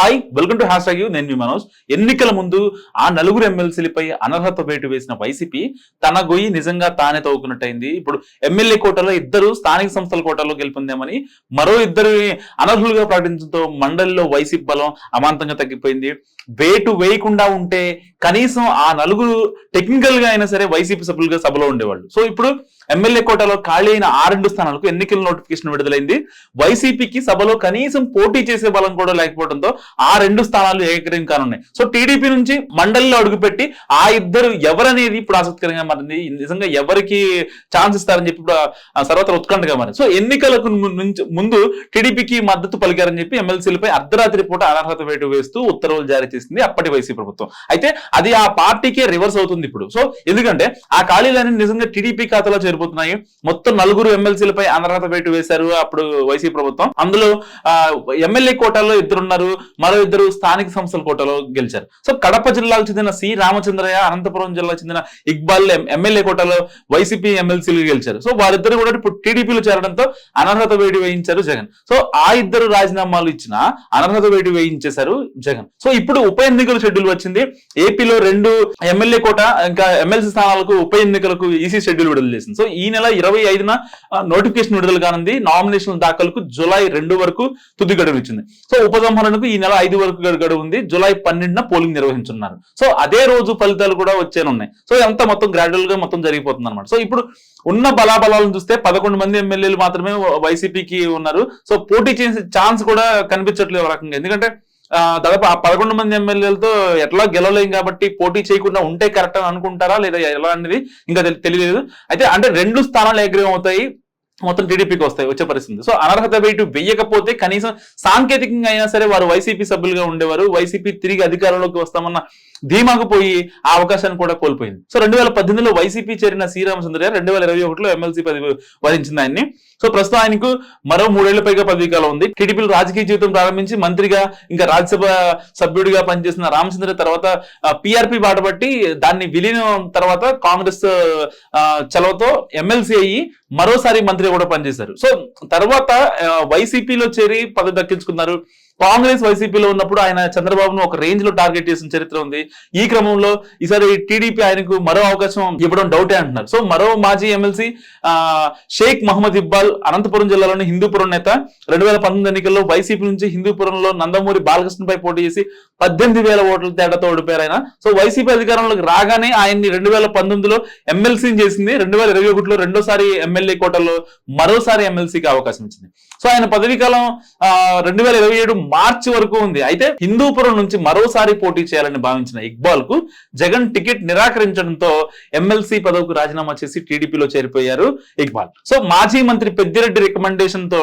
Hi welcome to hashtag నేను మీ మనోజ్. ఎన్నికల ముందు ఆ నలుగురు ఎమ్మెల్సీలపై అనర్హత వేటు వేసిన వైసీపీ తన గొయ్యి నిజంగా తానే తవ్వుకున్నట్టయింది. ఇప్పుడు ఎమ్మెల్యే కోటలో ఇద్దరు స్థానిక సంస్థల కోటలో గెలుపొందామని మరో ఇద్దరు అనర్హులుగా ప్రకటించడంతో మండలిలో వైసీపీ బలం అమాంతంగా తగ్గిపోయింది. వేటు వేయకుండా ఉంటే కనీసం ఆ నలుగురు టెక్నికల్గా అయినా సరే వైసీపీ సభ్యులుగా సభలో ఉండేవాళ్ళు. సో ఇప్పుడు ఎమ్మెల్యే కోటాలో ఖాళీ అయిన ఆ రెండు స్థానాలకు ఎన్నికల నోటిఫికేషన్ విడుదలైంది. వైసీపీకి సభలో కనీసం పోటీ చేసే బలం కూడా లేకపోవడంతో ఆ రెండు స్థానాలు ఏకగ్రీవం కానున్నాయి సో టీడీపీ నుంచి మండలిలో అడుగుపెట్టి ఆ ఇద్దరు ఎవరనేది ఇప్పుడు ఆసక్తికరంగా మారింది. నిజంగా ఎవరికి ఛాన్స్ ఇస్తారని చెప్పి ఇప్పుడు సర్వత్ర ఉత్కంఠగా మారింది. సో ఎన్నికలకు ముందు టీడీపీకి మద్దతు పలికారని చెప్పి ఎమ్మెల్సీలపై అర్ధరాత్రి పూట అనర్హత వేటు వేస్తూ ఉత్తర్వులు జారీ చేసింది అప్పటి వైసీపీ ప్రభుత్వం. అయితే అది ఆ పార్టీకే రివర్స్ అవుతుంది ఇప్పుడు. సో ఎందుకంటే ఆ ఖాళీలన్నీ నిజంగా టీడీపీ ఖాతాలో చేరిపోతున్నాయి. మొత్తం నలుగురు ఎమ్మెల్సీలపై అనర్హత వేటు వేశారు అప్పుడు వైసీపీ ప్రభుత్వం. అందులో ఎమ్మెల్యే కోటాలో ఇద్దరున్నారు. మరో ఇద్దరు స్థానిక సంస్థల కోటలో గెలిచారు. సో కడప జిల్లాకు చెందిన సి రామచంద్రయ్య అనంతపురం జిల్లాకు చెందిన ఇక్బాల్ ఎమ్మెల్యే కోటలో వైసీపీ ఎమ్మెల్సీలు గెలిచారు. సో వారిద్దరు కూడా ఇప్పుడు టీడీపీలో చేరడంతో అనర్హత వేడి వేయించారు జగన్. సో ఆ ఇద్దరు రాజీనామాలు ఇచ్చిన అనర్హత వేటు వేయించేశారు జగన్. సో ఇప్పుడు ఉప ఎన్నికల షెడ్యూల్ వచ్చింది. ఏపీలో రెండు ఎమ్మెల్యే కోట ఇంకా ఎమ్మెల్సీ స్థానాలకు ఉప ఎన్నికలకు ఈసీ షెడ్యూల్ విడుదల చేసింది. సో ఈ నెల ఇరవై ఐదున నోటిఫికేషన్ విడుదల కానుంది. నామినేషన్ దాఖలకు జూలై రెండు వరకు తుది గడువు ఇచ్చింది. సో ఉపసంహరణకు ఈ నెల ఐదు వరకు గడువు ఉంది. జూలై పన్నెండున పోలింగ్ నిర్వహించున్నారు. సో అదే రోజు ఫలితాలు కూడా వచ్చేనున్నాయి. సో అంతా మొత్తం గ్రాడ్యువల్గా మొత్తం జరిగిపోతుంది అనమాట సో ఇప్పుడు ఉన్న బలాబలాలను చూస్తే పదకొండు మంది ఎమ్మెల్యేలు మాత్రమే వైసీపీకి ఉన్నారు. సో పోటీ చేసే ఛాన్స్ కూడా కనిపించట్లేదు ఒక రకంగా. ఎందుకంటే దాదాపు ఆ పదకొండు మంది ఎమ్మెల్యేలతో ఎట్లా గెలవలేం కాబట్టి పోటీ చేయకుండా ఉంటే కరెక్ట్ అని అనుకుంటారా లేదా ఎలా అనేది ఇంకా తెలియలేదు. అయితే అంటే రెండు స్థానాలు ఏగ్రీవం అవుతాయి. మొత్తం టీడీపీకి వస్తాయి వచ్చే పరిస్థితి సో అనర్హత వేటు వెయ్యకపోతే కనీసం సాంకేతికంగా అయినా సరే వారు వైసీపీ సభ్యులుగా ఉండేవారు వైసీపీ తిరిగి అధికారంలోకి వస్తామన్న ధీమాకు పోయి ఆ అవకాశాన్ని కూడా కోల్పోయింది. సో రెండు వేల పద్దెనిమిదిలో వైసీపీ చేరిన శ్రీరామచంద్రయ్య రెండు వేల ఇరవై ఒకటిలో ఎమ్మెల్సీ పదవి వరించింది ఆయన్ని. సో ప్రస్తుతం ఆయనకు మరో మూడేళ్ళ పైగా పదవీ కాలం ఉంది టీడీపీలో రాజకీయ జీవితం ప్రారంభించి మంత్రిగా ఇంకా రాజ్యసభ సభ్యుడిగా పనిచేసిన రామచంద్ర తర్వాత పిఆర్పి బాటపట్టి దాన్ని విలీనం తర్వాత కాంగ్రెస్ చలవతో ఎమ్మెల్సీ అయ్యి మరోసారి మంత్రి మంత్రిగా కూడా పనిచేశారు. సో తర్వాత వైసీపీలో చేరి పదవి దక్కించుకున్నారు. కాంగ్రెస్ వైసీపీలో ఉన్నప్పుడు ఆయన చంద్రబాబును ఒక రేంజ్లో టార్గెట్ చేసిన చరిత్ర ఉంది. ఈ క్రమంలో ఈసారి టీడీపీ ఆయనకు మరో అవకాశం ఇవ్వడం డౌటే అంటున్నారు. సో మరో మాజీ ఎమ్మెల్సీ షేక్ మహమ్మద్ ఇక్బాల్ అనంతపురం జిల్లాలోని హిందూపురం నేత. రెండు వేల పంతొమ్మిది ఎన్నికల్లో వైసీపీ నుంచి హిందూపురంలో నందమూరి బాలకృష్ణపై పోటీ చేసి పద్దెనిమిది వేల ఓట్ల తేడాతో ఓడిపోయారు ఆయన. సో వైసీపీ అధికారంలోకి రాగానే ఆయన్ని రెండు వేల పంతొమ్మిదిలో ఎమ్మెల్సీని చేసింది. రెండు వేల ఇరవై ఒకటిలో రెండోసారి ఎమ్మెల్యే కోటలో మరోసారి ఎమ్మెల్సీకి అవకాశం ఇచ్చింది. సో ఆయన పదవీ కాలం రెండు వేల ఇరవై ఏడు మార్చి వరకు ఉంది. అయితే హిందూపురం నుంచి మరోసారి పోటీ చేయాలని భావించిన ఇక్బాల్కు జగన్ టికెట్ నిరాకరించడంతో ఎమ్మెల్సీ పదవికి రాజీనామా చేసి టీడీపీలో చేరిపోయారు ఇక్బాల్. సో మాజీ మంత్రి పెద్దిరెడ్డి రికమెండేషన్తో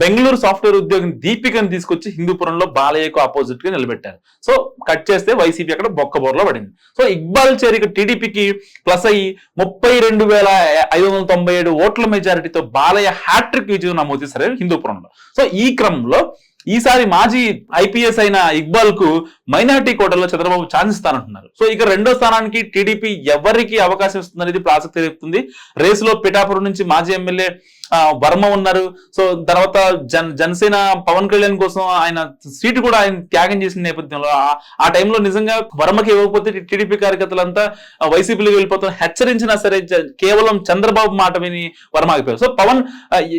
బెంగళూరు సాఫ్ట్వేర్ ఉద్యోగిని దీపికను తీసుకొచ్చి హిందూపురంలో బాలయ్యకు ఆపోజిట్గా నిలబెట్టారు. సో కట్ చేస్తే వైసీపీ అక్కడ బొక్కబోర్లో పడింది. సో ఇక్బాల్ చేరిక టీడీపీకి ప్లస్ అయ్యి ముప్పై రెండు వేల ఐదు వందల తొంభై ఏడు ఓట్ల మెజారిటీతో బాలయ్య హ్యాట్రిక్ విజయం నమోదు చేశారు హిందూపురంలో. సో ఈ క్రమంలో ఈసారి మాజీ ఐపీఎస్ అయిన ఇక్బాల్కు మైనార్టీ కోటలో చంద్రబాబు ఛాన్స్ ఇస్తానంటున్నారు. సో ఇక రెండో స్థానానికి టీడీపీ ఎవరికి అవకాశం ఇస్తుంది అనేది ఇప్పుడు ఆసక్తి రేపుతుంది. రేసులో పిఠాపురం నుంచి మాజీ ఎమ్మెల్యే వర్మ ఉన్నారు. సో తర్వాత జన్ జనసేన పవన్ కళ్యాణ్ కోసం ఆయన సీటు కూడా ఆయన త్యాగం చేసిన నేపథ్యంలో ఆ- టైంలో నిజంగా వర్మకి ఇవ్వకపోతే టీడీపీ కార్యకర్తలంతా ఆ, వైసీపీలోకి వెళ్ళిపోతాం. హెచ్చరించినా సరే కేవలం చంద్రబాబు మాట విని వర్మ ఆగిపోయారు. సో పవన్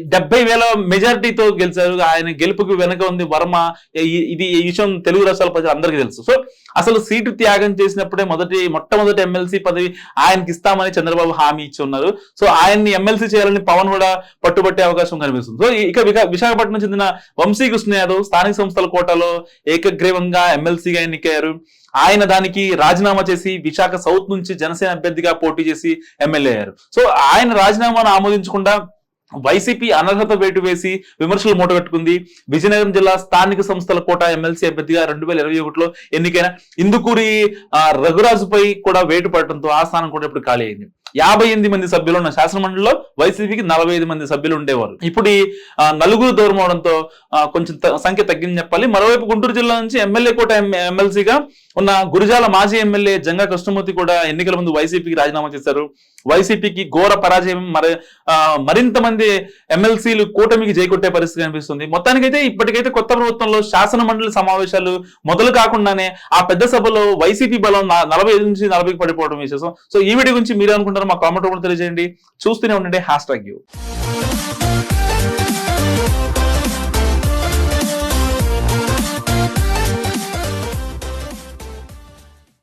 డెబ్బై వేల మెజారిటీతో గెలిచారు. ఆయన గెలుపుకి వెనక ఉంది వర్మ. ఈ- ఇది ఈ విషయం తెలుగు రాష్ట్రాల ప్రజలు అందరికీ తెలుసు. సో అసలు సీటు త్యాగం చేసినప్పుడే మొదటి మొట్టమొదటి ఎమ్మెల్సీ పదవి ఆయనకి ఇస్తామని చంద్రబాబు హామీ ఇచ్చి ఉన్నారు. సో ఆయన్ని ఎమ్మెల్సీ చేయాలని పవన్ కూడా పట్టుబట్టే అవకాశం కనిపిస్తుంది. సో ఇక విశాఖపట్నం చెందిన వంశీ కృష్ణ యాదవ్ స్థానిక సంస్థల కోటాలో ఏకగ్రీవంగా ఎమ్మెల్సీగా ఎన్నికయ్యారు. ఆయన దానికి రాజీనామా చేసి విశాఖ సౌత్ నుంచి జనసేన అభ్యర్థిగా పోటీ చేసి ఎమ్మెల్యే అయ్యారు. సో ఆయన రాజీనామాను ఆమోదించకుండా వైసీపీ అనర్హత వేటు వేసి విమర్శలు మూటగట్టుకుంది విజయనగరం జిల్లా స్థానిక సంస్థల కోట ఎమ్మెల్సీ అభ్యర్థిగా రెండు వేల ఇరవై ఒకటిలో ఎన్నికైన ఇందుకూరి రఘురాజుపై కూడా వేటు పడటంతో ఆ స్థానం కూడా ఇప్పుడు ఖాళీ అయింది. యాభై ఎనిమిది మంది సభ్యులు ఉన్న శాసనమండలిలో వైసీపీకి నలభై ఐదు మంది సభ్యులు ఉండేవారు ఇప్పుడు ఈ ఆ, నలుగురు దూరం అవడంతో కొంచెం సంఖ్య తగ్గింది చెప్పాలి. మరోవైపు గుంటూరు జిల్లా నుంచి ఎమ్మెల్యే కోట ఎమ్- ఎమ్మెల్సీగా ఉన్న గురిజాల మాజీ ఎమ్మెల్యే జంగా కృష్ణమూర్తి కూడా ఎన్నికల ముందు వైసీపీకి రాజీనామా చేశారు. వైసీపీకి ఘోర పరాజయం మరి మరింత మంది ఎమ్మెల్సీలు కూటమికి జైకొట్టే పరిస్థితి కనిపిస్తుంది. మొత్తానికైతే ఇప్పటికైతే కొత్త ప్రభుత్వంలో శాసన మండలి సమావేశాలు మొదలు కాకుండానే ఆ పెద్ద సభలో వైసీపీ బలం నలభై ఐదు నుంచి నలభైకి పడిపోవడం విశేషం. సో ఈ వీడియో గురించి మీరు అనుకుంటారో మా కామెంట్ కూడా తెలియజేయండి. చూస్తూనే ఉండండి. Hashtag U.